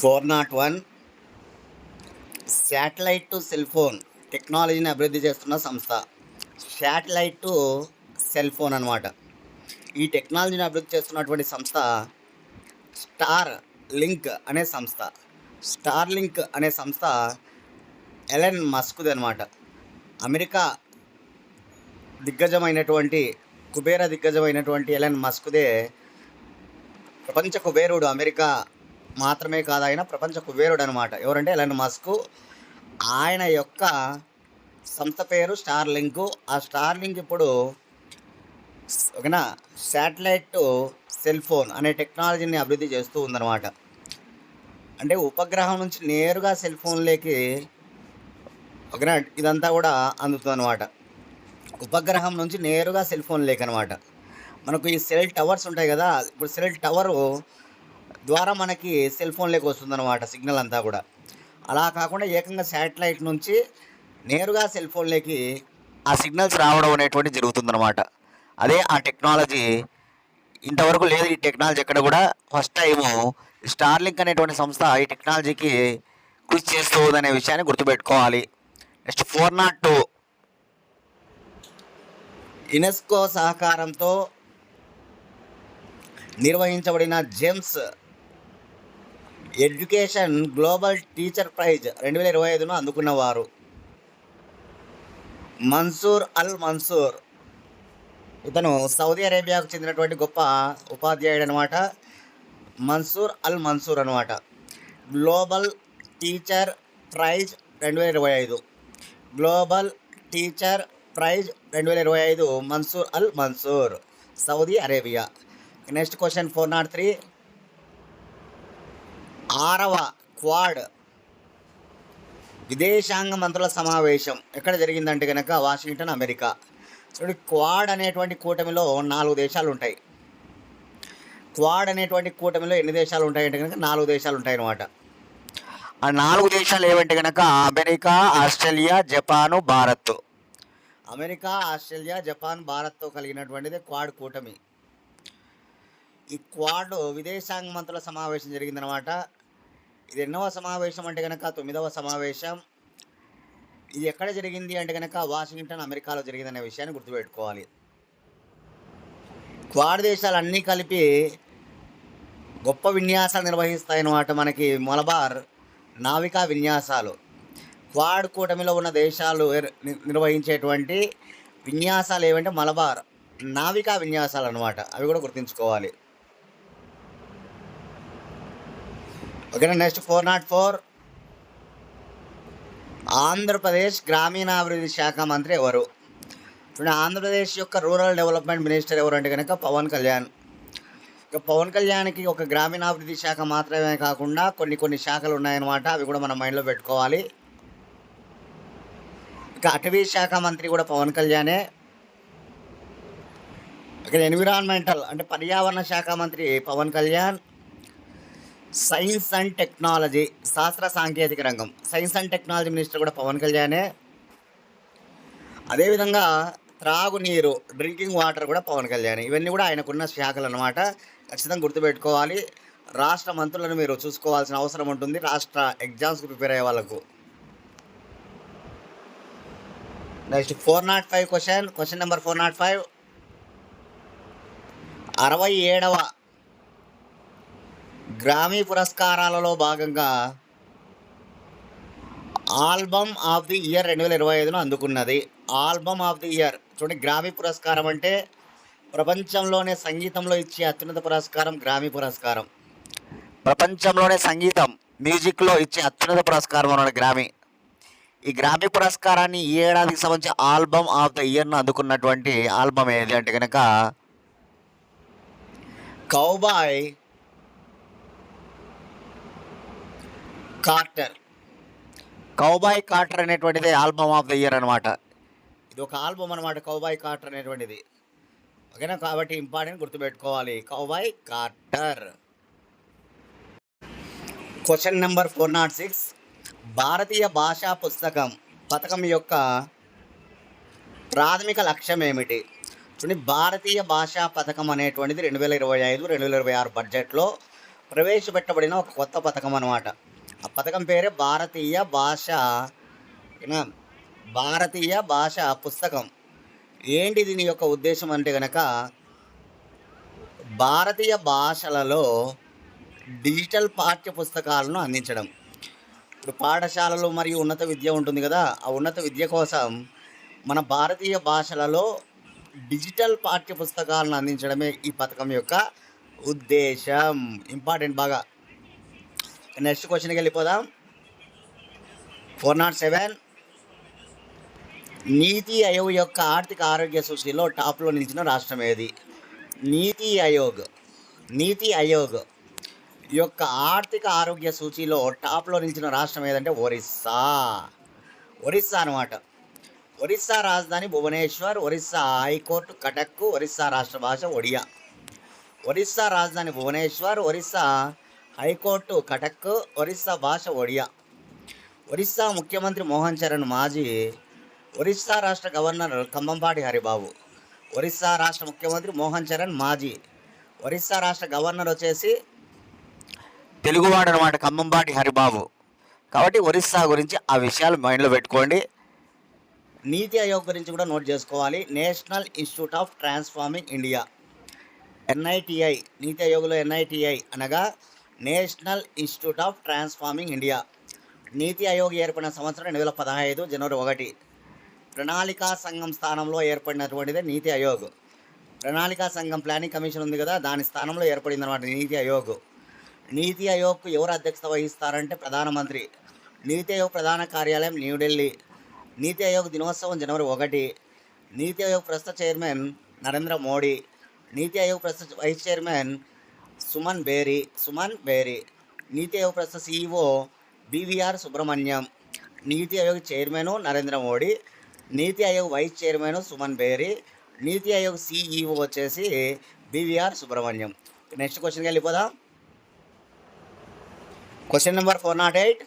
Four nought one. Satellite to cell phone. టెక్నాలజీని అభివృద్ధి చేస్తున్న సంస్థ. శాటిలైట్ టు సెల్ ఫోన్ అనమాట ఈ టెక్నాలజీని అభివృద్ధి చేస్తున్నటువంటి సంస్థ స్టార్ లింక్ అనే సంస్థ. స్టార్ లింక్ అనే సంస్థ ఎలెన్ మస్క్ది అనమాట అమెరికా దిగ్గజమైనటువంటి కుబేర దిగ్గజమైనటువంటి ఎలెన్ మస్క్దే ప్రపంచ కుబేరుడు అమెరికా మాత్రమే కాదు ఆయన ప్రపంచ కుబేరుడు అనమాట ఎవరంటే ఎలన్ మస్క్. ఆయన యొక్క సంస్థ పేరు స్టార్ లింక్ ఆ స్టార్ లింక్ ఇప్పుడు ఓకేనా? శాటిలైట్ సెల్ ఫోన్ అనే టెక్నాలజీని అభివృద్ధి చేస్తూ ఉందన్నమాట. అంటే ఉపగ్రహం నుంచి నేరుగా సెల్ ఫోన్లోకి ఓకేనా? ఇదంతా కూడా అందుతుంది అనమాట ఉపగ్రహం నుంచి నేరుగా సెల్ ఫోన్ లేక అనమాట మనకు ఈ సెల్ టవర్స్ ఉంటాయి కదా ఇప్పుడు సెల్ టవరు ద్వారా మనకి సెల్ ఫోన్లోకి వస్తుందన్నమాట సిగ్నల్ అంతా కూడా. అలా కాకుండా ఏకంగా శాటిలైట్ నుంచి నేరుగా సెల్ ఫోన్లోకి ఆ సిగ్నల్స్ రావడం అనేటువంటి జరుగుతుందన్నమాట. అదే ఆ టెక్నాలజీ ఇంతవరకు లేదు ఈ టెక్నాలజీ ఎక్కడ కూడా. ఫస్ట్ టైము స్టార్లింక్ అనేటువంటి సంస్థ ఈ టెక్నాలజీకి కృషి చేస్తూ ఉందనే విషయాన్ని గుర్తుపెట్టుకోవాలి. Next four nought two UNESCO సహకారంతో నిర్వహించబడిన GEMS education global teacher prize రెండు వేల ఇరవై ఐదును అందుకున్నవారు. మన్సూర్ అల్ మన్సూర్. ఇతను సౌదీ అరేబియాకు చెందినటువంటి గొప్ప ఉపాధ్యాయుడు అనమాట మన్సూర్ అల్ మన్సూర్ అనమాట. గ్లోబల్ టీచర్ ప్రైజ్ రెండు వేల ఇరవై ఐదు. గ్లోబల్ టీచర్ ప్రైజ్ రెండు వేల ఇరవై ఐదు Mansour Al Mansour Saudi Arabia. Next question four nought three. ఆరవ క్వాడ్ విదేశాంగ మంత్రుల సమావేశం. ఎక్కడ జరిగిందంటే కనుక వాషింగ్టన్ అమెరికా. చూడండి క్వాడ్ అనేటువంటి కూటమిలో నాలుగు దేశాలు ఉంటాయి. క్వాడ్ అనేటువంటి కూటమిలో ఎన్ని దేశాలు ఉంటాయంటే కనుక నాలుగు దేశాలు ఉంటాయి అన్నమాట ఆ నాలుగు దేశాలు ఏమంటే కనుక America Australia Japan Bharat. America Australia Japan భారత్తో కలిగినటువంటిది క్వాడ్ కూటమి. ఈ క్వాడ్ విదేశాంగ మంత్రుల సమావేశం జరిగిందనమాట ఇది ఎన్నవ సమావేశం అంటే కనుక తొమ్మిదవ సమావేశం. ఇది ఎక్కడ జరిగింది అంటే కనుక వాషింగ్టన్ అమెరికాలో జరిగిందనే విషయాన్ని గుర్తుపెట్టుకోవాలి. క్వాడ్ దేశాలు అన్నీ కలిపి గొప్ప విన్యాసాలు నిర్వహిస్తాయన్నమాట మనకి మలబార్ నావికా విన్యాసాలు. క్వాడ్ కూటమిలో ఉన్న దేశాలు ని- నిర్వహించేటువంటి విన్యాసాలు ఏమంటే మలబార్ నావికా విన్యాసాలు అనమాట అవి కూడా గుర్తుంచుకోవాలి. ఓకేనా next four nought four Andhra Pradesh గ్రామీణాభివృద్ధి శాఖ మంత్రి ఎవరు? ఇప్పుడు ఆంధ్రప్రదేశ్ యొక్క రూరల్ డెవలప్మెంట్ మినిస్టర్ ఎవరంటే కనుక పవన్ కళ్యాణ్. ఇక పవన్ కళ్యాణ్కి ఒక గ్రామీణాభివృద్ధి శాఖ మాత్రమే కాకుండా కొన్ని కొన్ని శాఖలు ఉన్నాయన్నమాట అవి కూడా మనం మైండ్లో పెట్టుకోవాలి. ఇక అటవీ శాఖ మంత్రి కూడా పవన్ కళ్యాణే. ఇక్కడ ఎన్విరాన్మెంటల్ అంటే పర్యావరణ శాఖ మంత్రి Pawan Kalyan. Science and technology శాస్త్ర సాంకేతిక రంగం. సైన్స్ అండ్ టెక్నాలజీ మినిస్టర్ కూడా పవన్ కళ్యాణే. అదేవిధంగా త్రాగునీరు డ్రింకింగ్ వాటర్ కూడా పవన్ కళ్యాణ్. ఇవన్నీ కూడా ఆయనకున్న శాఖలు అనమాట ఖచ్చితంగా గుర్తుపెట్టుకోవాలి. రాష్ట్ర మంత్రులను మీరు చూసుకోవాల్సిన అవసరం ఉంటుంది. రాష్ట్ర ఎగ్జామ్స్కి ప్రిపేర్ అయ్యే వాళ్ళకు. Next four nought five question. Question number four nought five. అరవై ఏడవ గ్రామీ పురస్కారాలలో భాగంగా ఆల్బమ్ ఆఫ్ ది ఇయర్ రెండు వేల ఇరవై ఐదును అందుకున్నది. ఆల్బమ్ ఆఫ్ ది ఇయర్ చూడండి గ్రామీ పురస్కారం అంటే ప్రపంచంలోనే సంగీతంలో ఇచ్చే అత్యున్నత పురస్కారం గ్రామీ పురస్కారం. ప్రపంచంలోనే సంగీతం మ్యూజిక్లో ఇచ్చే అత్యున్నత పురస్కారం అన్నాడు గ్రామీ ఈ గ్రామీ పురస్కారాన్ని ఈ ఏడాదికి సంబంధించి ఆల్బమ్ ఆఫ్ ద ఇయర్ను అందుకున్నటువంటి ఆల్బమ్ ఏది అంటే కనుక కౌబాయ్ కార్టర్ కౌబాయ్ కార్టర్ అనేటువంటిది ఆల్బమ్ ఆఫ్ ద ఇయర్ అనమాట ఇది ఒక ఆల్బమ్ అనమాట కౌబాయ్ కార్టర్ అనేటువంటిది. ఓకేనా? కాబట్టి ఇంపార్టెంట్ గుర్తుపెట్టుకోవాలి. Cowboy Carter question number four nought six భారతీయ భాషా పుస్తకం పథకం యొక్క ప్రాథమిక లక్ష్యం ఏమిటి? చూడండి భారతీయ భాషా పథకం అనేటువంటిది రెండు వేల ఇరవై ఐదు రెండు వేల ఇరవై ఆరు బడ్జెట్లో ప్రవేశపెట్టబడిన ఒక కొత్త పథకం అన్నమాట. ఆ పథకం పేరే భారతీయ భాష. భారతీయ భాష పుస్తకం. ఏంటి దీని యొక్క ఉద్దేశం అంటే కనుక భారతీయ భాషలలో డిజిటల్ పాఠ్య పుస్తకాలను అందించడం. ఇప్పుడు పాఠశాలలు మరియు ఉన్నత విద్య ఉంటుంది కదా ఆ ఉన్నత విద్య కోసం మన భారతీయ భాషలలో డిజిటల్ పాఠ్య పుస్తకాలను అందించడమే ఈ పథకం యొక్క ఉద్దేశం. ఇంపార్టెంట్ బాగా. నెక్స్ట్ క్వశ్చన్కి వెళ్ళిపోదాం. Four nought seven. NITI Aayog యొక్క ఆర్థిక ఆరోగ్య సూచీలో టాప్లో నిలిచిన రాష్ట్రం ఏది? నీతి ఆయోగ్. నీతి ఆయోగ్ యొక్క ఆర్థిక ఆరోగ్య సూచీలో టాప్లో నిలిచిన రాష్ట్రం ఏదంటే ఒరిస్సా. ఒరిస్సా అనమాట ఒరిస్సా రాజధాని భువనేశ్వర్ ఒరిస్సా హైకోర్టు కటక్ ఒరిస్సా రాష్ట్ర భాష ఒడియా. ఒరిస్సా రాజధాని భువనేశ్వర్ ఒరిస్సా హైకోర్టు కటక్ ఒరిస్సా భాష ఒడియా. ఒరిస్సా ముఖ్యమంత్రి మోహన్ చరణ్ మాజీ ఒరిస్సా రాష్ట్ర గవర్నర్ కంబంపాటి హరిబాబు. ఒరిస్సా రాష్ట్ర ముఖ్యమంత్రి మోహన్ చరణ్ మాజీ ఒరిస్సా రాష్ట్ర గవర్నర్ వచ్చేసి తెలుగువాడు అనమాట కంబంపాటి హరిబాబు. కాబట్టి ఒరిస్సా గురించి ఆ విషయాలు మైండ్లో పెట్టుకోండి. నీతి ఆయోగ్ గురించి కూడా నోట్ చేసుకోవాలి. National institute of transforming India. NITI NITI ఆయోగ్లో NITI అనగా national institute of transforming India. NITI Aayog ఏర్పడిన సంవత్సరం రెండు వేల పదహైదు జనవరి ఒకటి. ప్రణాళికా సంఘం స్థానంలో ఏర్పడినటువంటిదే నీతి ఆయోగ్. ప్రణాళికా సంఘం ప్లానింగ్ కమిషన్ ఉంది కదా దాని స్థానంలో ఏర్పడింది అనమాట నీతి ఆయోగ్. నీతి ఆయోగ్కు ఎవరు అధ్యక్షత వహిస్తారంటే ప్రధానమంత్రి. నీతి ఆయోగ్ ప్రధాన కార్యాలయం న్యూఢిల్లీ. నీతి ఆయోగ్ దినోత్సవం జనవరి ఒకటి. నీతి ఆయోగ్ ప్రస్తుత చైర్మన్ నరేంద్ర మోడీ. నీతి ఆయోగ్ ప్రస్తుత వైస్ చైర్మన్ సుమన్ బేరీ సుమన్ బేరీ నీతి ఆయోగ్ ప్రస్తుత సీఈఓ బీవీఆర్ సుబ్రహ్మణ్యం నీతి Aayog chairman Narendra Modi NITI Aayog vice chairman Suman Bery NITI Aayog CEO వచ్చేసి బీవీఆర్ సుబ్రహ్మణ్యం. నెక్స్ట్ క్వశ్చన్కి వెళ్ళిపోదాం. Question number four nought eight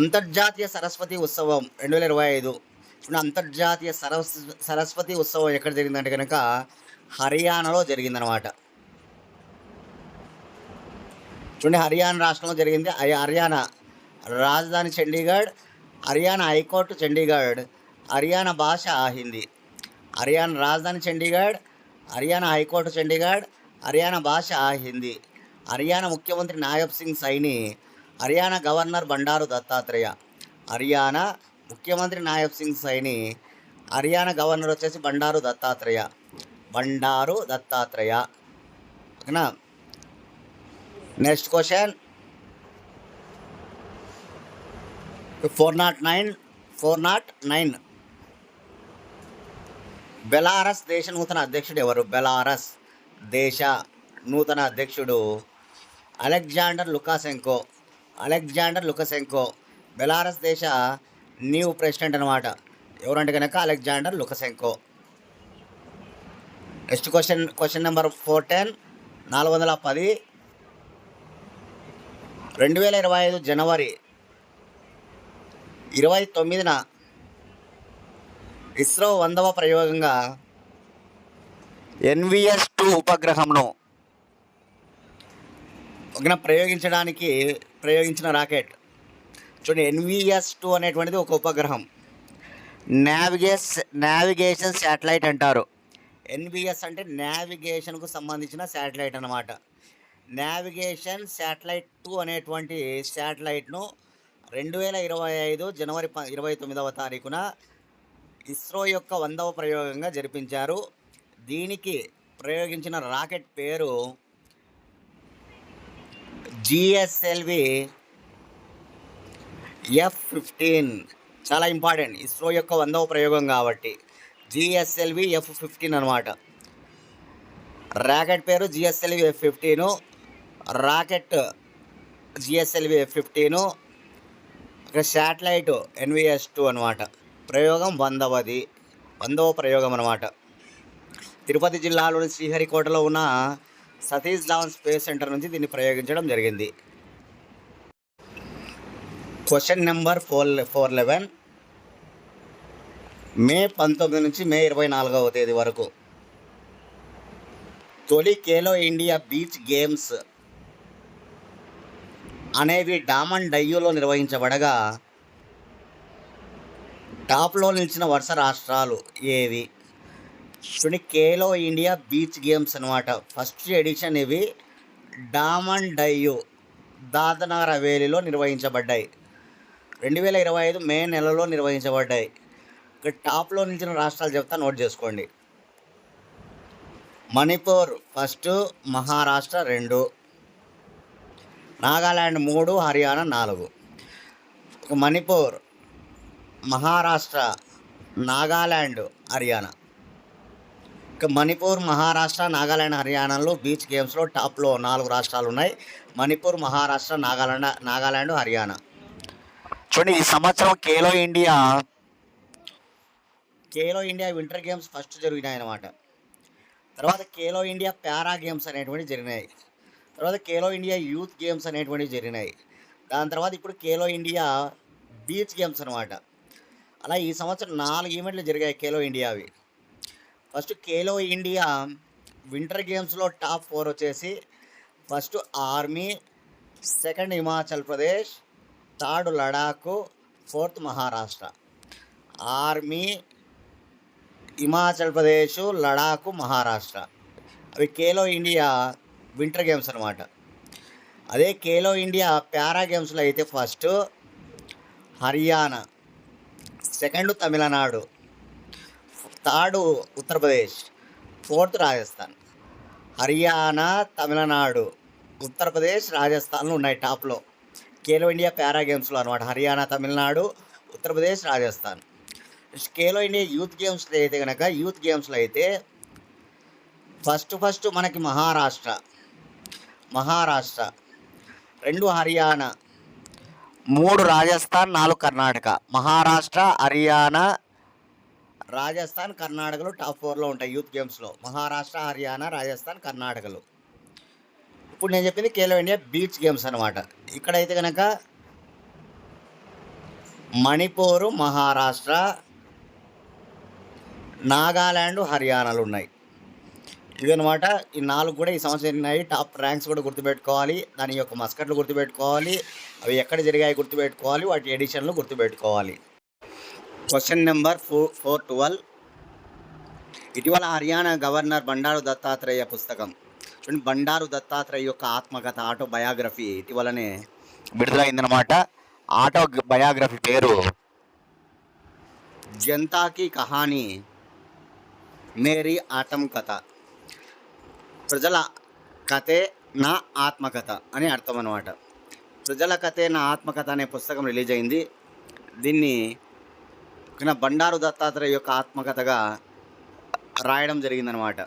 అంతర్జాతీయ సరస్వతి ఉత్సవం రెండు వేల ఇరవై ఐదు. ఇప్పుడు అంతర్జాతీయ సరస్ సరస్వతి ఉత్సవం ఎక్కడ జరిగిందంటే కనుక హర్యానాలో జరిగిందనమాట చూడండి హర్యానా రాష్ట్రంలో జరిగింది. హర్యానా రాజధాని చండీగఢ్ హర్యానా హైకోర్టు చండీగఢ్ హర్యానా భాష హిందీ. హర్యానా రాజధాని చండీగఢ్ హర్యానా హైకోర్టు చండీగఢ్ హర్యానా భాష హిందీ. హర్యానా ముఖ్యమంత్రి నాయబ్ సింగ్ సైని హర్యానా గవర్నర్ బండారు దత్తాత్రేయ హర్యానా ముఖ్యమంత్రి నాయబ్ సింగ్ సైని హర్యానా గవర్నర్ వచ్చేసి బండారు దత్తాత్రేయ. బండారు దత్తాత్రేయ. ఓకేనా? Next question four nought nine four nought nine Belarus దేశ నూతన అధ్యక్షుడు ఎవరు? బెలారస్ దేశ నూతన అధ్యక్షుడు అలెగ్జాండర్ లుకాసెంకో. Alexander Lukashenko. బెలారస్ దేశ న్యూ ప్రెసిడెంట్ అనమాట ఎవరంటే కనుక Alexander Lukashenko. Next question question number four ten నాలుగు వందల పది. రెండు వేల ఇరవై ఐదు జనవరి ఇరవై తొమ్మిదిన ఇస్రో వందవ ప్రయోగంగా ఎన్విఎస్ టూ ఉపగ్రహంను ప్రయోగించడానికి ప్రయోగించిన రాకెట్. చూడండి ఎన్విఎస్ టూ అనేటువంటిది ఒక ఉపగ్రహం. నావిగేస్ నావిగేషన్ శాటిలైట్ అంటారు. ఎన్విఎస్ అంటే నావిగేషన్కు సంబంధించిన శాటిలైట్ అన్నమాట. నావిగేషన్ శాటిలైట్ టూ అనేటువంటి శాటిలైట్ను రెండు వేల ఇరవై ఐదు జనవరి ప ఇరవై తొమ్మిదవ తారీఖున ఇస్రో యొక్క వందవ ప్రయోగంగా జరిపించారు. దీనికి ప్రయోగించిన రాకెట్ పేరు జిఎస్ఎల్వి ఎఫ్ ఫిఫ్టీన్. చాలా ఇంపార్టెంట్. ఇస్రో యొక్క వందవ ప్రయోగం కాబట్టి జిఎస్ఎల్వి ఎఫ్ ఫిఫ్టీన్ అనమాట రాకెట్ పేరు GSLV F fifteen rocket GSLV fifteen ఒక శాటిలైట్ ఎన్విఎస్ టూ అనమాట ప్రయోగం వందవది వందవ ప్రయోగం అనమాట తిరుపతి జిల్లాలోని శ్రీహరికోటలో ఉన్న సతీష్ ధావన్ స్పేస్ సెంటర్ నుంచి దీన్ని ప్రయోగించడం జరిగింది. Question number four four eleven. May పంతొమ్మిది నుంచి మే ఇరవై నాలుగవ తేదీ వరకు తొలి కేలో ఇండియా బీచ్ గేమ్స్ అనేవి డామన్ డయ్యూలో నిర్వహించబడగా టాప్లో నిలిచిన వరుస రాష్ట్రాలు ఏవి? చూడండి కేలో ఇండియా బీచ్ గేమ్స్ అనమాట ఫస్ట్ ఎడిషన్ ఇవి డామన్ డయ్యూ దాదనగర్ హవేలీలో నిర్వహించబడ్డాయి. రెండు వేల ఇరవై ఐదు మే నెలలో నిర్వహించబడ్డాయి. ఇక్కడ టాప్లో నిలిచిన రాష్ట్రాలు చెప్తా నోట్ చేసుకోండి. మణిపూర్ ఫస్ట్ మహారాష్ట్ర రెండు. నాగాల్యాండ్ మూడు హర్యానా నాలుగు. మణిపూర్ మహారాష్ట్ర నాగాల్యాండ్ హర్యానా. మణిపూర్ మహారాష్ట్ర నాగాల్యాండ్ హర్యానాలో బీచ్ గేమ్స్లో టాప్లో నాలుగు రాష్ట్రాలు ఉన్నాయి. మణిపూర్ మహారాష్ట్ర నాగాలాండ్ నాగాల్యాండ్ హర్యానా. చూడండి ఈ సంవత్సరం Khelo India Khelo India winter games first జరిగినాయి అన్నమాట తర్వాత ఖేలో ఇండియా పారా గేమ్స్ అనేటువంటివి జరిగినాయి. తర్వాత ఖేలో ఇండియా యూత్ గేమ్స్ అనేటువంటివి జరిగినాయి. దాని తర్వాత ఇప్పుడు ఖేలో ఇండియా బీచ్ గేమ్స్ అనమాట అలా ఈ సంవత్సరం నాలుగు ఈవెంట్లు జరిగాయి ఖేలో ఇండియావి ఫస్ట్ ఖేలో ఇండియా వింటర్ గేమ్స్లో టాప్ ఫోర్ వచ్చేసి first army second Himachal Pradesh third Ladakh fourth Maharashtra army Himachal Pradesh Ladakh Maharashtra అవి ఖేలో ఇండియా వింటర్ గేమ్స్ అనమాట అదే ఖేలో ఇండియా పారా గేమ్స్లో అయితే first Haryana second Tamil Nadu third Uttar Pradesh fourth Rajasthan. Haryana Tamil Nadu Uttar Pradesh రాజస్థాన్లు ఉన్నాయి టాప్లో. Khelo India para గేమ్స్లో అనమాట Haryana Tamil Nadu Uttar Pradesh Rajasthan. Khelo India youth గేమ్స్లో అయితే కనుక యూత్ గేమ్స్లో అయితే ఫస్ట్ ఫస్ట్ మనకి మహారాష్ట్ర మహారాష్ట్ర రెండు హర్యానా మూడు రాజస్థాన్ నాలుగు కర్ణాటక. మహారాష్ట్ర హర్యానా రాజస్థాన్ కర్ణాటకలు టాప్ ఫోర్లో ఉంటాయి యూత్ గేమ్స్లో. మహారాష్ట్ర హర్యానా రాజస్థాన్ కర్ణాటకలు. ఇప్పుడు నేను చెప్పింది కేలో ఇండియా బీచ్ గేమ్స్ అనమాట ఇక్కడైతే కనుక మణిపూరు మహారాష్ట్ర నాగాల్యాండ్ హర్యానాలు ఉన్నాయి. ఇదనమాట ఈ నాలుగు కూడా ఈ సంవత్సరం జరిగినాయి. టాప్ ర్యాంక్స్ కూడా గుర్తుపెట్టుకోవాలి. దాని యొక్క మస్కట్లు గుర్తుపెట్టుకోవాలి. అవి ఎక్కడ జరిగాయి గుర్తుపెట్టుకోవాలి. వాటి ఎడిషన్లు గుర్తుపెట్టుకోవాలి. Question number four four twelve ఇటీవల హర్యానా గవర్నర్ బండారు దత్తాత్రేయ పుస్తకం. చూడండి బండారు దత్తాత్రేయ యొక్క ఆత్మకథ ఆటో బయోగ్రఫీ ఇటీవలనే విడుదలైందనమాట ఆటో బయోగ్రఫీ పేరు జంతాకి కహానీ మేరీ ఆటం కథ. ప్రజల కథే నా ఆత్మకథ అని అర్థం అనమాట ప్రజల కథే నా ఆత్మకథ అనే పుస్తకం రిలీజ్ అయింది దీన్ని నా బండారు దత్తాత్రేయ యొక్క ఆత్మకథగా రాయడం జరిగిందనమాట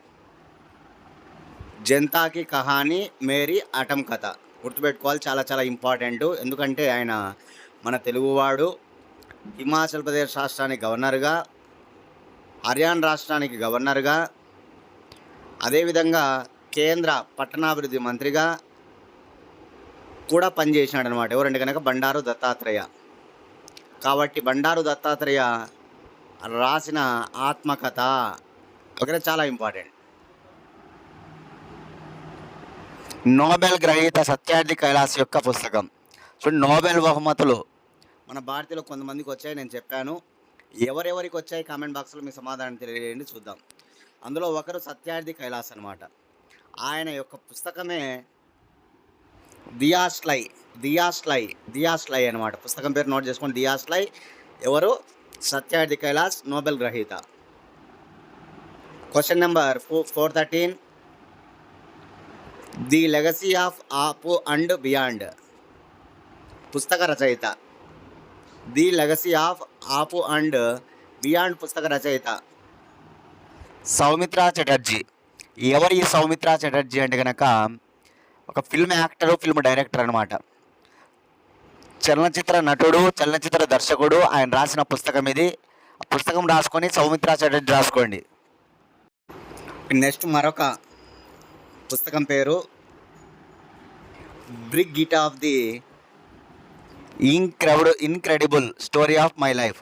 జంతాకి కహాని మేరీ అటం కథ. గుర్తుపెట్టుకోవాలి చాలా చాలా ఇంపార్టెంట్. ఎందుకంటే ఆయన మన తెలుగువాడు హిమాచల్ ప్రదేశ్ రాష్ట్రానికి గవర్నర్గా హర్యానా రాష్ట్రానికి గవర్నర్గా అదేవిధంగా కేంద్ర పట్టణాభివృద్ధి మంత్రిగా కూడా పనిచేసినాడు అనమాట ఎవరంటే కనుక బండారు దత్తాత్రేయ. కాబట్టి బండారు దత్తాత్రేయ రాసిన ఆత్మకథ ఒకటే చాలా ఇంపార్టెంట్. నోబెల్ గ్రహీత సత్యార్థి కైలాస్ యొక్క పుస్తకం. చూడండి నోబెల్ బహుమతులు మన భారతీయులు కొంతమందికి వచ్చాయి నేను చెప్పాను. ఎవరెవరికి వచ్చాయి కామెంట్ బాక్స్లో మీ సమాధానం తెలియజేయండి చూద్దాం. అందులో ఒకరు సత్యార్థి కైలాస్ అనమాట ఆయన యొక్క పుస్తకమే దియాస్లై దియాస్లై దియాస్లై అనమాట పుస్తకం పేరు నోట్ చేసుకోండి దియాస్లై ఎవరు? సత్యార్థి కైలాస్ నోబెల్ గ్రహీత. Question number four four thirteen the legacy of Apu and beyond పుస్తక రచయిత. The legacy of Apu and beyond పుస్తక రచయిత. సౌమిత్ర చటర్జీ. ఎవరు ఈ సౌమిత్ర చటర్జీ అంటే కనుక ఒక ఫిల్మ్ యాక్టర్ ఫిల్మ్ డైరెక్టర్ అనమాట చలనచిత్ర నటుడు చలనచిత్ర దర్శకుడు ఆయన రాసిన పుస్తకం ఇది. ఆ పుస్తకం రాసుకొని సౌమిత్ర చటర్జీ రాసుకోండి. నెక్స్ట్ మరొక పుస్తకం పేరు bring it of the incredible incredible story of my life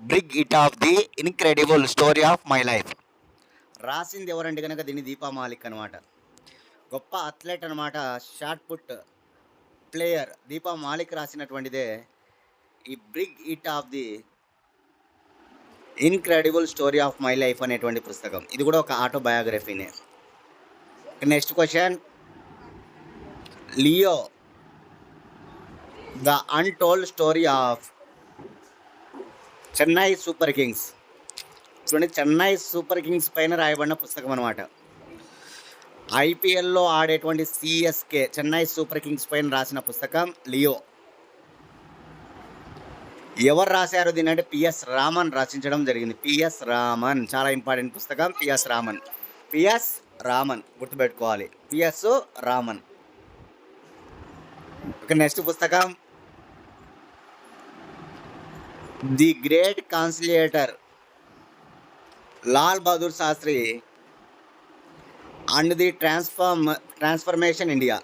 bring it of the incredible story of my life రాసింది ఎవరంటే కనుక? దీన్ని దీపా మాలిక్ అనమాట గొప్ప అథ్లెట్ అనమాట shot put player Deepa Malik రాసినటువంటిదే ఈ bridge it of the incredible story of my life అనేటువంటి పుస్తకం. ఇది కూడా ఒక ఆటోబయోగ్రఫీనే next question Leo the untold story of Chennai Super Kings చూడండి చెన్నై సూపర్ కింగ్స్ పైన రాయబడిన పుస్తకం అనమాట ఐపీఎల్లో ఆడేటువంటి సిఎస్కే చెన్నై సూపర్ కింగ్స్ పైన రాసిన పుస్తకం లియో. ఎవరు రాశారు దీని అంటే పిఎస్ రామన్ రచించడం జరిగింది. పిఎస్ రామన్ చాలా ఇంపార్టెంట్ పుస్తకం పిఎస్ రామన్. పిఎస్ రామన్ గుర్తుపెట్టుకోవాలి. పిఎస్ రామన్. ఇక నెక్స్ట్ పుస్తకం. The great conciliator Lal Bahadur Shastri and the transform transformation India.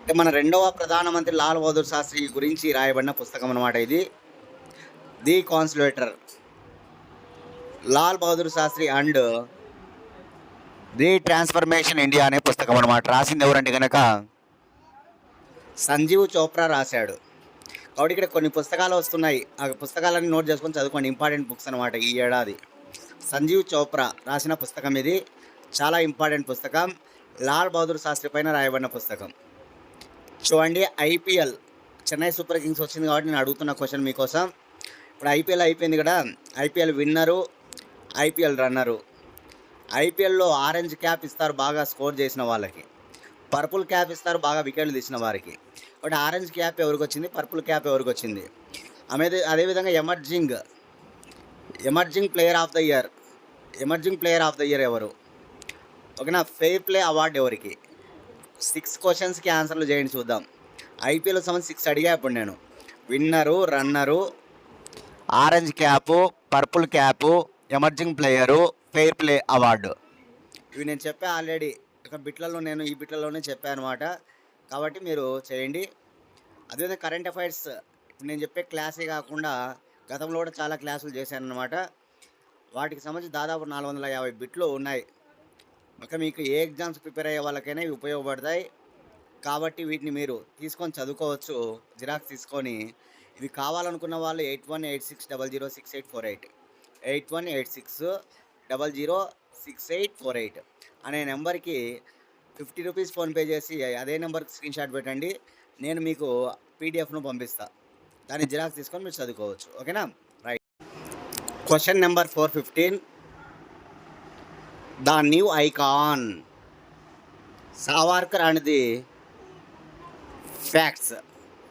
అంటే మన రెండవ ప్రధానమంత్రి లాల్ బహదూర్ శాస్త్రి గురించి రాయబడిన పుస్తకం అనమాట ఇది. The conciliator. Lal Bahadur Shastri and the transformation India అనే పుస్తకం అనమాట రాసింది ఎవరంటే కనుక సంజీవ్ చోప్రా రాశాడు. కాబట్టి ఇక్కడ కొన్ని పుస్తకాలు వస్తున్నాయి. ఆ పుస్తకాలన్నీ నోట్ చేసుకొని చదువుకోండి. ఇంపార్టెంట్ బుక్స్ అనమాట ఈ ఏడాది. సంజీవ్ చోప్రా రాసిన పుస్తకం ఇది. చాలా ఇంపార్టెంట్ పుస్తకం. లాల్ బహదూర్ శాస్త్రి పైన రాయబడిన పుస్తకం. చూడండి ఐపీఎల్. చెన్నై సూపర్ కింగ్స్ వచ్చింది కాబట్టి నేను అడుగుతున్న క్వశ్చన్ మీకోసం. ఇప్పుడు ఐపీఎల్ అయిపోయింది కదా. IPL winner IPL runner. ఐపీఎల్లో ఆరెంజ్ క్యాప్ ఇస్తారు బాగా స్కోర్ చేసిన వాళ్ళకి. పర్పుల్ క్యాప్ ఇస్తారు బాగా వికెట్లు తీసిన వారికి. ఒకటి ఆరెంజ్ క్యాప్ ఎవరికి వచ్చింది పర్పుల్ క్యాప్ ఎవరికి వచ్చింది ఆమె అదేవిధంగా emerging. Emerging player of the year. Emerging player of the year ఎవరు? ఓకేనా ఫెయిర్ ప్లే అవార్డు ఎవరికి? సిక్స్ క్వశ్చన్స్కి ఆన్సర్లు చేయండి చూద్దాం. ఐపీఎల్ సంబంధించి సిక్స్ అడిగా ఇప్పుడు నేను. Winner runner orange cap purple cap emerging player fair play award. ఇవి నేను చెప్పా ఆల్రెడీ. ఇక బిట్లలో నేను ఈ బిట్లలోనే చెప్పాను అనమాట కాబట్టి మీరు చేయండి. అదేవిధంగా కరెంట్ అఫైర్స్ ఇప్పుడు నేను చెప్పే క్లాసే కాకుండా గతంలో కూడా చాలా క్లాసులు చేశాను అనమాట వాటికి సంబంధించి దాదాపు నాలుగు వందల యాభై బిట్లు ఉన్నాయి. ఇక మీకు ఏ ఎగ్జామ్స్ ప్రిపేర్ అయ్యే వాళ్ళకైనా ఇవి ఉపయోగపడతాయి. కాబట్టి వీటిని మీరు తీసుకొని చదువుకోవచ్చు. జిరాక్స్ తీసుకొని. ఇవి కావాలనుకున్న వాళ్ళు eight one eight six double zero six eight four eight. Eight one eight six double zero six eight four eight అనే నెంబర్కి ఫిఫ్టీ రూపీస్ ఫోన్పే చేసి అదే నెంబర్కి స్క్రీన్ షాట్ పెట్టండి. నేను మీకు పీడిఎఫ్ను పంపిస్తా. దాన్ని జిరాక్స్ తీసుకొని మీరు చదువుకోవచ్చు. ఓకేనా? Right question number four fifteen the new icon Savarkar and the facts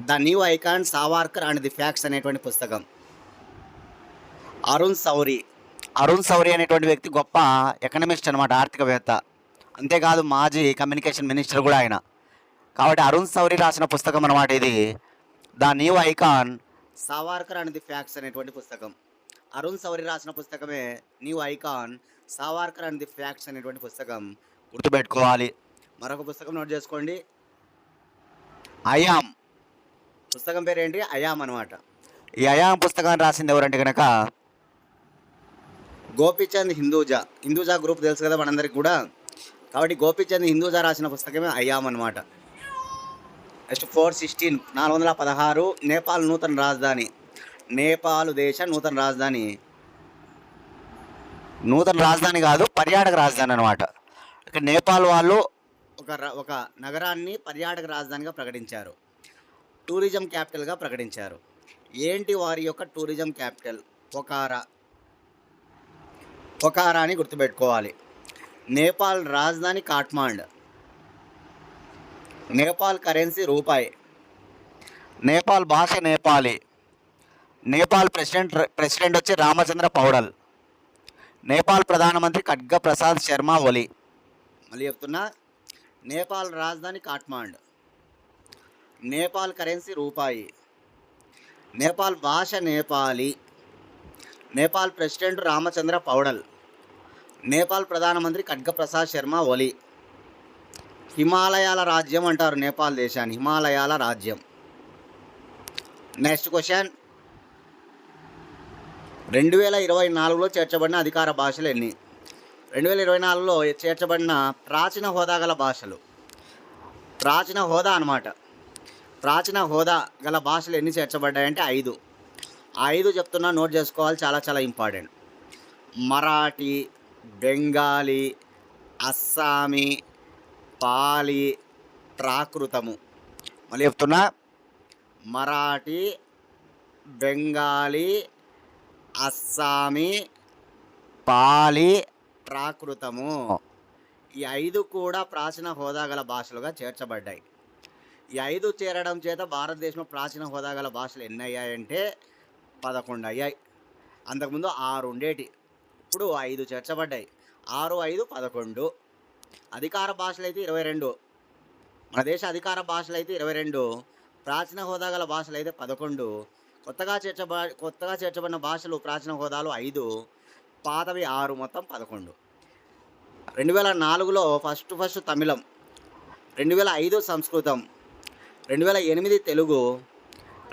the new icon Savarkar and the facts అనేటువంటి పుస్తకం. అరుణ్ సౌరి అరుణ్ సౌరి అనేటువంటి వ్యక్తి గొప్ప ఎకనమిస్ట్ అనమాట ఆర్థికవేత్త. అంతేకాదు మాజీ కమ్యూనికేషన్ మినిస్టర్ కూడా ఆయన. కాబట్టి అరుణ్ సౌరి రాసిన పుస్తకం అనమాట ఇది. The new icon Savarkar and the facts అనేటువంటి పుస్తకం. అరుణ్ సౌరి రాసిన పుస్తకమే new icon Savarkar and the facts అనేటువంటి పుస్తకం. గుర్తుపెట్టుకోవాలి. మరొక పుస్తకం నోట్ చేసుకోండి. అయామ్. పుస్తకం పేరు ఏంటి అయామ్ అనమాట ఈ అయామ్ పుస్తకాన్ని రాసింది ఎవరంటే కనుక గోపీచంద్ హిందూజా. హిందూజా గ్రూప్ తెలుసు కదా మనందరికి కూడా. కాబట్టి గోపీచంద్ హిందూజా రాసిన పుస్తకమే అయామ్ అనమాట నెక్స్ట్ ఫోర్ సిక్స్టీన్ నాలుగు వందల పదహారు నేపాల్ నూతన రాజధాని. నేపాల్ దేశ నూతన రాజధాని. నూతన రాజధాని కాదు పర్యాటక రాజధాని అనమాట ఇక్కడ నేపాల్ వాళ్ళు ఒక ఒక నగరాన్ని పర్యాటక రాజధానిగా ప్రకటించారు. టూరిజం క్యాపిటల్గా ప్రకటించారు. ఏంటి వారి యొక్క టూరిజం క్యాపిటల్? పొకారా. పొకారా అని గుర్తుపెట్టుకోవాలి. నేపాల్ రాజధాని కాట్మాండ్ నేపాల్ కరెన్సీ రూపాయి. నేపాల్ భాష నేపాలీ. నేపాల్ ప్రెసిడెంట్ ప్రెసిడెంట్ వచ్చి రామచంద్ర పౌడల్. నేపాల్ ప్రధానమంత్రి ఖడ్గ ప్రసాద్ శర్మ ఒలి. మళ్ళీ చెప్తున్నా నేపాల్ రాజధాని కాట్మాండ్ నేపాల్ కరెన్సీ రూపాయి. నేపాల్ భాష నేపాలీ. నేపాల్ ప్రెసిడెంట్ రామచంద్ర పౌడల్. నేపాల్ ప్రధానమంత్రి ఖడ్గప్రసాద్ శర్మ ఒలి. హిమాలయాల రాజ్యం అంటారు నేపాల్ దేశాన్ని. హిమాలయాల రాజ్యం. Next question. రెండు వేల ఇరవై నాలుగులో చేర్చబడిన అధికార భాషలు ఎన్ని? రెండు వేల ఇరవై నాలుగులో చేర్చబడిన ప్రాచీన హోదా గల భాషలు. ప్రాచీన హోదా అన్నమాట. ప్రాచీన హోదా గల భాషలు ఎన్ని చేర్చబడ్డాయంటే ఐదు. ఐదు చెప్తున్నా నోట్ చేసుకోవాలి చాలా చాలా ఇంపార్టెంట్. మరాఠీ బెంగాలీ అస్సామీ పాలి ప్రాకృతము. మళ్ళీ చెప్తున్నా మరాఠీ బెంగాలీ అస్సామీ పాలి ప్రాకృతము. ఈ ఐదు కూడా ప్రాచీన హోదా గల భాషలుగా చేర్చబడ్డాయి. ఈ ఐదు చేరడం చేత భారతదేశంలో ప్రాచీన హోదా గల భాషలు ఎన్ని అయ్యాయంటే పదకొండు అయ్యాయి. అంతకుముందు ఆరు ఉండేటి ఇప్పుడు ఐదు చేర్చబడ్డాయి ఆరు ఐదు పదకొండు. అధికార భాషలు అయితే ఇరవై రెండు. మన దేశ అధికార భాషలు అయితే ఇరవై రెండు. ప్రాచీన హోదా గల భాషలు అయితే పదకొండు. కొత్తగా చేర్చబ కొత్తగా చేర్చబడిన భాషలు ప్రాచీన హోదాలు ఐదు. పాతవి ఆరు మొత్తం పదకొండు. రెండు వేల నాలుగులో ఫస్ట్ ఫస్ట్ తమిళం. రెండు వేల ఐదు సంస్కృతం. రెండు వేల ఎనిమిది తెలుగు.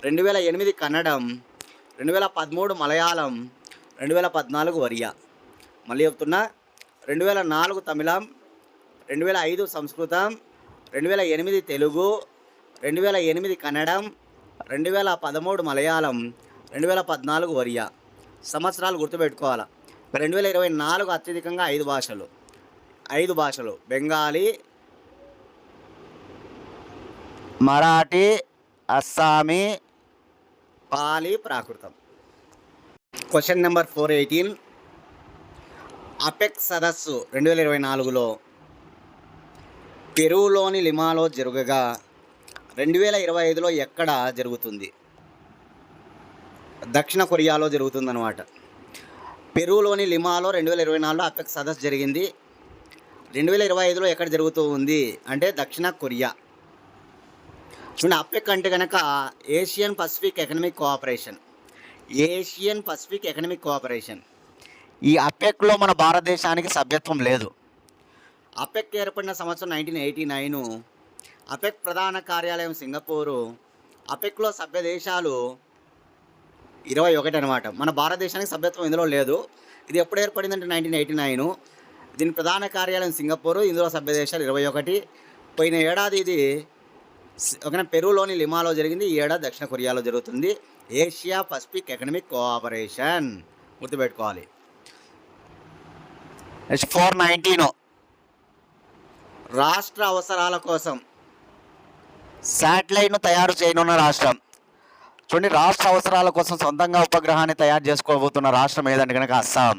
రెండు వేల ఎనిమిది కన్నడం. రెండు వేల పదమూడు మలయాళం. రెండు వేల పద్నాలుగు ఒరియా మళ్ళీ చెప్తున్నా. రెండు వేల నాలుగు తమిళం రెండు వేల ఐదు సంస్కృతం రెండు వేల ఎనిమిది తెలుగు రెండు వేల ఎనిమిది కన్నడం రెండు వేల పదమూడు మలయాళం రెండు వేల పద్నాలుగు ఒరియా. సంవత్సరాలు గుర్తుపెట్టుకోవాలి. రెండు వేల ఇరవై నాలుగు అత్యధికంగా ఐదు భాషలు. ఐదు భాషలు. బెంగాలీ మరాఠీ అస్సామీ పాలి ప్రాకృతం. Question number four eighteen APEC సదస్సు రెండు వేల ఇరవై నాలుగులో పెరువులోని లిమాలో జరగగా రెండు వేల ఇరవై ఐదులో ఎక్కడ జరుగుతుంది? దక్షిణ కొరియాలో జరుగుతుందన్నమాట. పెరువులోని లిమాలో రెండు వేల ఇరవై నాలుగులో అపెక్ సదస్సు జరిగింది. రెండు వేల ఇరవై ఐదులో ఎక్కడ జరుగుతూ ఉంది అంటే దక్షిణ కొరియా. చూడండి అపెక్ అంటే కనుక Asian Pacific economic cooperation. Asian Pacific economic cooperation. ఈ అపెక్లో మన భారతదేశానికి సభ్యత్వం లేదు. అపెక్ ఏర్పడిన సంవత్సరం నైన్టీన్ ఎయిటీ నైను అపెక్ ప్రధాన కార్యాలయం సింగపూరు అపెక్లో సభ్య దేశాలు ఇరవై ఒకటి అనమాట మన భారతదేశానికి సభ్యత్వం ఇందులో లేదు. ఇది ఎప్పుడు ఏర్పడిందంటే నైన్టీన్ ఎయిటీ నైన్. దీని ప్రధాన కార్యాలయం సింగపూరు ఇందులో సభ్య దేశాలు ఇరవై ఒకటి. పోయిన ఏడాది ఇది ఒక పెరులోని లిమాలో జరిగింది. ఈ ఏడాది దక్షిణ కొరియాలో జరుగుతుంది. Asia Pacific economic cooperation. గుర్తుపెట్టుకోవాలి. నెక్స్ట్ ఫోర్ నైన్టీన్ రాష్ట్ర అవసరాల కోసం శాటిలైట్ను తయారు చేయనున్న రాష్ట్రం. చూడండి రాష్ట్ర అవసరాల కోసం సొంతంగా ఉపగ్రహాన్ని తయారు చేసుకోబోతున్న రాష్ట్రం ఏదంటే కనుక అస్సాం.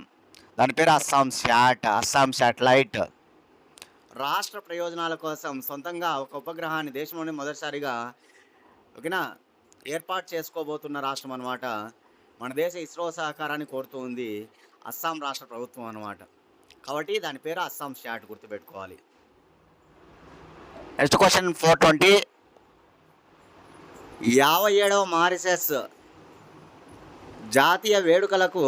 దాని పేరు అస్సాం శాట్ అస్సాం శాటిలైట్. రాష్ట్ర ప్రయోజనాల కోసం సొంతంగా ఒక ఉపగ్రహాన్ని దేశంలోనే మొదటిసారిగా ఓకేనా ఏర్పాటు చేసుకోబోతున్న రాష్ట్రం అనమాట మన దేశ ఇస్రో సహకారాన్ని కోరుతూ ఉంది అస్సాం రాష్ట్ర ప్రభుత్వం అనమాట కాబట్టి దాని పేరు అస్సాం శాట్ గుర్తుపెట్టుకోవాలి. నెక్స్ట్ క్వశ్చన్ ఫోర్ ట్వంటీ యాభై ఏడవ మారిసెస్ జాతీయ వేడుకలకు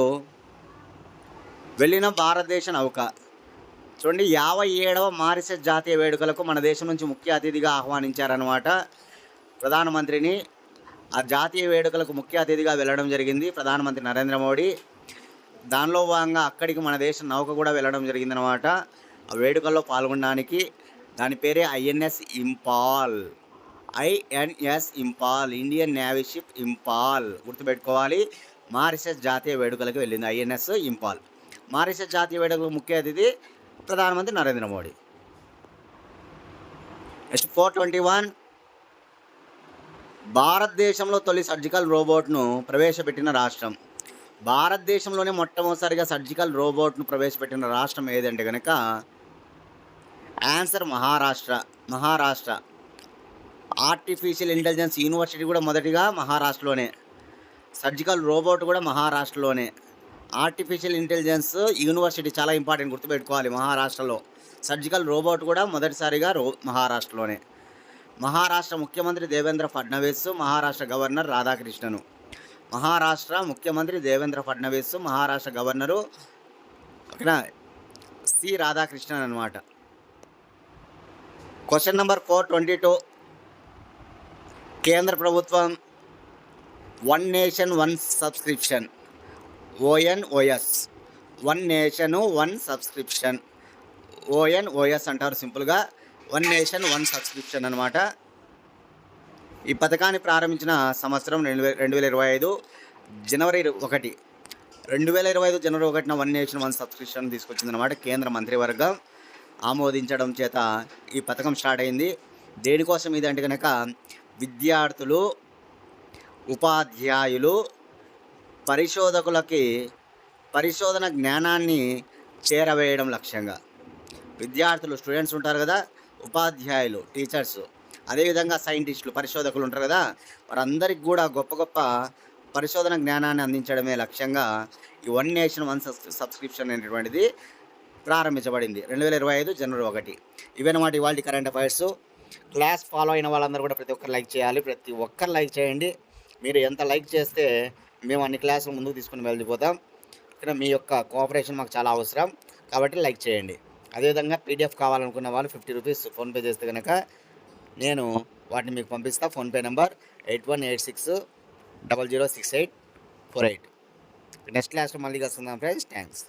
వెళ్ళిన భారతదేశ నౌక. చూడండి యాభై ఏడవ మారిసెస్ జాతీయ వేడుకలకు మన దేశం నుంచి ముఖ్య అతిథిగా ఆహ్వానించారనమాట ప్రధానమంత్రిని ఆ జాతీయ వేడుకలకు ముఖ్య అతిథిగా వెళ్ళడం జరిగింది ప్రధానమంత్రి నరేంద్ర మోడీ. దానిలో భాగంగా అక్కడికి మన దేశ నౌక కూడా వెళ్ళడం జరిగిందనమాట ఆ వేడుకల్లో పాల్గొనడానికి దాని పేరే INS Imphal. INS Imphal Indian navy ship Imphal గుర్తుపెట్టుకోవాలి. మారిషస్ జాతీయ వేడుకలకు వెళ్ళింది ఐఎన్ఎస్ ఇంపాల్. మారిషస్ జాతీయ వేడుకలకు ముఖ్య అతిథి ప్రధానమంత్రి Narendra Modi. Next four twenty one. భారతదేశంలో తొలి సర్జికల్ రోబోట్ను ప్రవేశపెట్టిన రాష్ట్రం. భారతదేశంలోనే మొట్టమొదటిసారిగా సర్జికల్ రోబోట్ను ప్రవేశపెట్టిన రాష్ట్రం ఏదంటే కనుక answer Maharashtra Maharashtra. Artificial intelligence university కూడా మొదటిగా మహారాష్ట్రలోనే. సర్జికల్ రోబోట్ కూడా మహారాష్ట్రలోనే. ఆర్టిఫిషియల్ ఇంటెలిజెన్స్ యూనివర్సిటీ చాలా ఇంపార్టెంట్ గుర్తుపెట్టుకోవాలి మహారాష్ట్రలో. సర్జికల్ రోబోట్ కూడా మొదటిసారిగా రో మహారాష్ట్రలోనే. మహారాష్ట్ర ముఖ్యమంత్రి దేవేంద్ర ఫడ్నవీస్ మహారాష్ట్ర గవర్నర్ రాధాకృష్ణను. మహారాష్ట్ర ముఖ్యమంత్రి దేవేంద్ర ఫడ్నవీస్ మహారాష్ట్ర గవర్నరు ఓకేనా సి రాధాకృష్ణన్ అనమాట question number four twenty two కేంద్ర ప్రభుత్వం one nation one subscription ONOS one nation one subscription ONOS అంటారు సింపుల్గా. వన్ నేషన్ వన్ సబ్స్క్రిప్షన్ అనమాట ఈ పథకాన్ని ప్రారంభించిన సంవత్సరం రెండు వేల రెండు వేల ఇరవై ఐదు జనవరి ఒకటి. రెండు వేల ఇరవై ఐదు జనవరి ఒకటిన వన్ నేషన్ వన్ సబ్స్క్రిప్షన్ తీసుకొచ్చిందనమాట కేంద్ర మంత్రివర్గం. ఆమోదించడం చేత ఈ పథకం స్టార్ట్ అయింది. దేనికోసం ఇది అంటే కనుక విద్యార్థులు ఉపాధ్యాయులు పరిశోధకులకి పరిశోధన జ్ఞానాన్ని చేరవేయడం లక్ష్యంగా. విద్యార్థులు స్టూడెంట్స్ ఉంటారు కదా ఉపాధ్యాయులు టీచర్స్. అదేవిధంగా సైంటిస్టులు పరిశోధకులు ఉంటారు కదా వారందరికి కూడా గొప్ప గొప్ప పరిశోధన జ్ఞానాన్ని అందించడమే లక్ష్యంగా ఈ వన్ నేషన్ వన్ సబ్స్క్రిప్షన్ అనేటువంటిది ప్రారంభించబడింది. రెండు వేల ఇరవై ఐదు జనవరి ఒకటి. ఇవన్నమాట ఇవాళ కరెంట్ అఫైర్స్ క్లాస్ ఫాలో అయిన వాళ్ళందరూ కూడా ప్రతి ఒక్కరు లైక్ చేయాలి. ప్రతి ఒక్కరు లైక్ చేయండి. మీరు ఎంత లైక్ చేస్తే మేము అన్ని క్లాసులు ముందుకు తీసుకుని వెళ్ళిపోతాం. ఇక్కడ మీ యొక్క కోఆపరేషన్ మాకు చాలా అవసరం. కాబట్టి లైక్ చేయండి. అదేవిధంగా పీడిఎఫ్ కావాలనుకున్న వాళ్ళు ఫిఫ్టీ రూపీస్ ఫోన్పే చేస్తే కనుక నేను వాటిని మీకు పంపిస్తా. PhonePe number eight one eight six double zero six eight four eight. Next క్లాస్లో మళ్ళీ వస్తుందాం ఫ్రెండ్స్. థ్యాంక్స్